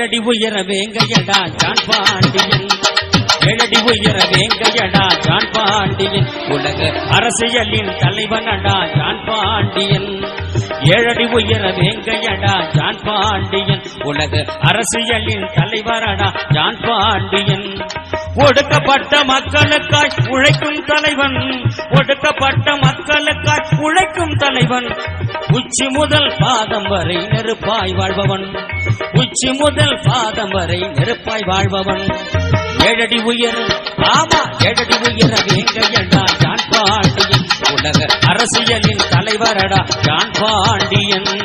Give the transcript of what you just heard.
ஏழடி உயர வேங்கையடா ஜான் பாண்டியன் ஏழடி உயர வேங்கையடா ஜான் பாண்டியன் உலக அரசியலின் தலைவனடா ஜான் பாண்டியன் ஏழடி உயர வேங்கையடா ஜான் பாண்டியன் உலக அரசியலின் தலைவரடா ஜான் பாண்டியன் ஒடுக்கப்பட்ட மக்களுக்காய் உழைக்கும் தலைவன். ஒடுக்கப்பட்ட மக்களுக்காய் உழைக்கும் தலைவன். உச்சி முதல் பாதம் வரை நெருப்பாய் வாழ்பவன். உச்சி முதல் பாதம் வரை நெருப்பாய் வாழ்பவன். ஏழடி உயர் ஆமா ஏழடி உயர வேங்கையடா ஜான் பாண்டியன் உலக அரசியலின் தலைவரடா. ஜான் பாண்டியன்.